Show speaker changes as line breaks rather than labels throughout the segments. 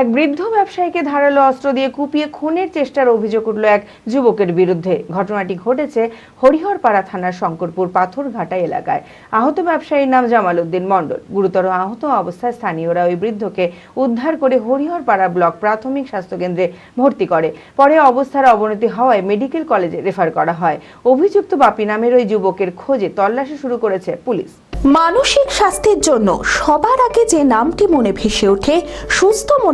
এক বৃদ্ধ ব্যবসায়ীকে ধারালো অস্ত্র দিয়ে কুপিয়ে খুনের চেষ্টার অভিযোগ উঠল এক যুবকের বিরুদ্ধে। ঘটনাটি ঘটেছে হরিহরপাড়া থানার শঙ্করপুর পাথরঘাটা এলাকায়। আহত ব্যবসায়ীর নাম জামাল উদ্দিন মণ্ডল। গুরুতর আহত অবস্থায় স্থানীয়রা ওই বৃদ্ধকে উদ্ধার করে হরিহরপাড়া ব্লক প্রাথমিক স্বাস্থ্যকেন্দ্রে ভর্তি করে। পরে অবস্থার অবনতি হওয়ায় মেডিকেল কলেজে রেফার করা হয়। অভিযুক্ত বাপি নামের ওই যুবকের খোঁজে তল্লাশি শুরু করেছে পুলিশ।
মানসিক স্বাস্থ্যের জন্য সবার আগে যে নামটি মনে ভেসে ওঠে, সুস্থ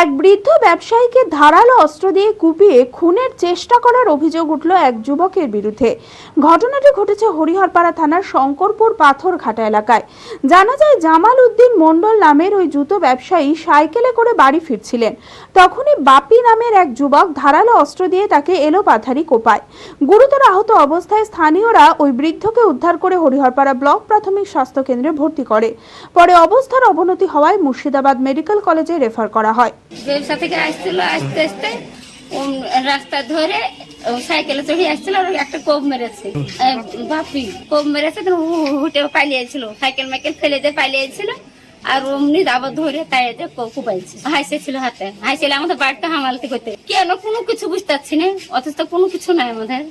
এক বৃদ্ধ ব্যবসায়ীকে ধারালো অস্ত্র দিয়ে কুপিয়ে খুনের চেষ্টা করার অভিযোগ উঠল এক যুবকের বিরুদ্ধে। ঘটনাটি ঘটেছে হরিহরপাড়া থানার শঙ্করপুর পাথরঘাটা এলাকায়। জানা যায়, জামাল উদ্দিন মণ্ডল নামের ওই জুতো ব্যবসায়ী সাইকেলে করে বাড়ি ফিরছিলেন। তখনই বাপি নামের এক যুবক ধারালো অস্ত্র দিয়ে তাকে এলোপাথারি কোপায়। গুরুতর আহত অবস্থায় স্থানীয়রা ওই বৃদ্ধকে উদ্ধার করে হরিহরপাড়া ব্লক প্রাথমিক স্বাস্থ্য কেন্দ্রে ভর্তি করে। পরে অবস্থার অবনতি হওয়ায় মুর্শিদাবাদ মেডিকেল কলেজে রেফার করা হয়।
ব্যবসা থেকে আসছিল, আসতে আসতে রাস্তা ধরে সাইকেলে চড়ে আসছিল আর একটা কোপ মেরেছে। বাপি, কোপ মেরেছে হুটে পালিয়েছিল। সাইকেল মাইকেল ফেলে দিয়ে পালিয়েছিল আর অমনি আবার ধরে তাই কুপাইছে। হাসে ছিল হাতে। হাসিলে আমাদের বাড়িটা হামালতে করতে। কেন কোনো কিছু বুঝতে পারছি না, অথচ কোনো কিছু নাই আমাদের।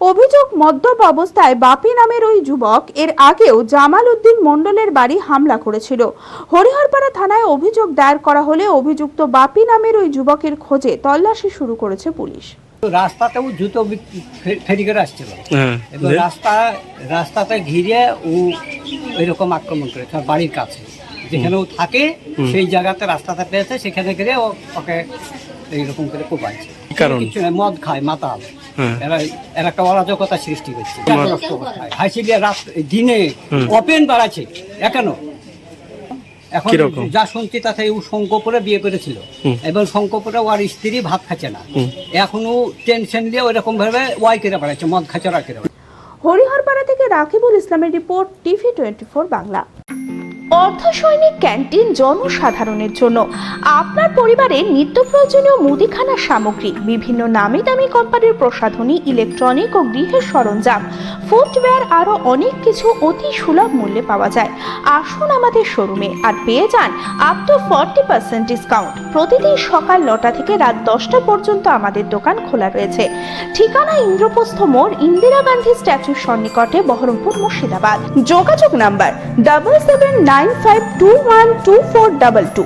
অভিযোগ মদ্যপ অবস্থায় বাপি নামের ওই যুবক এর আগেও জামাল উদ্দিন মণ্ডলের বাড়ি হামলা করেছিল। হরিহরপাড়া থানায় অভিযোগ দায়ের করা হলে অভিযুক্ত বাপি নামের ওই যুবকের খোঁজে তল্লাশি শুরু করেছে পুলিশ।
রাস্তাতেও জুতো ফেরি করে আসছিল।
হ্যাঁ।
এবার রাস্তা রাস্তাতে ঘিরে ও এরকম আক্রমণ করেছে ওর বাড়ির কাছে। যেখানে ও থাকে সেই জায়গাতে রাস্তাতে পেয়েছে সেখানে গিয়ে ওকে এইরকম করে কোপাইছে কিছু মদ খায় মাতাল। এরা এরা একটা অরাজকতা সৃষ্টি করছে। হাসিলিয়া রাত দিনে ওপেন বাড়াচ্ছে। এখনও এখন যা শুনছি তাতে ও শঙ্কপুরে বিয়ে করেছিল। এবং শঙ্কপুরে ওর স্ত্রী ভাত খাচ্ছে না। এখনও টেনশন দিয়ে ওইরকম ভাবে ওয়াই করে বেড়াচ্ছে মদ খাচ্ছে ওরা করে বেড়াচ্ছে।
হরিহরপাড়া থেকে রাকিবুল ইসলামের report TV twenty four Bangla. অর্ধ সৈনিক ক্যান্টিন জনসাধারণের জন্য। আপনার পরিবারের নিত্য প্রয়োজনীয় মুদিখানা সামগ্রী, বিভিন্ন নামি দামি কোম্পানির প্রসাধনী, ইলেকট্রনিক ও গৃহের সরঞ্জাম, ফুটওয়্যার আরও অনেক কিছু অতি সুলভ মূল্যে পাওয়া যায়। আসুন আমাদের শোরুমে আর পেয়ে যান up to forty percent discount প্রতিদিন সকাল নটা থেকে রাত দশটা পর্যন্ত আমাদের দোকান খোলা রয়েছে। ঠিকানা ইন্দ্রপ্রস্থ মোড়, ইন্দিরা গান্ধী স্ট্যাচুর সন্নিকটে বহরমপুর মুর্শিদাবাদ। যোগাযোগ number double seven nine five two one two four double two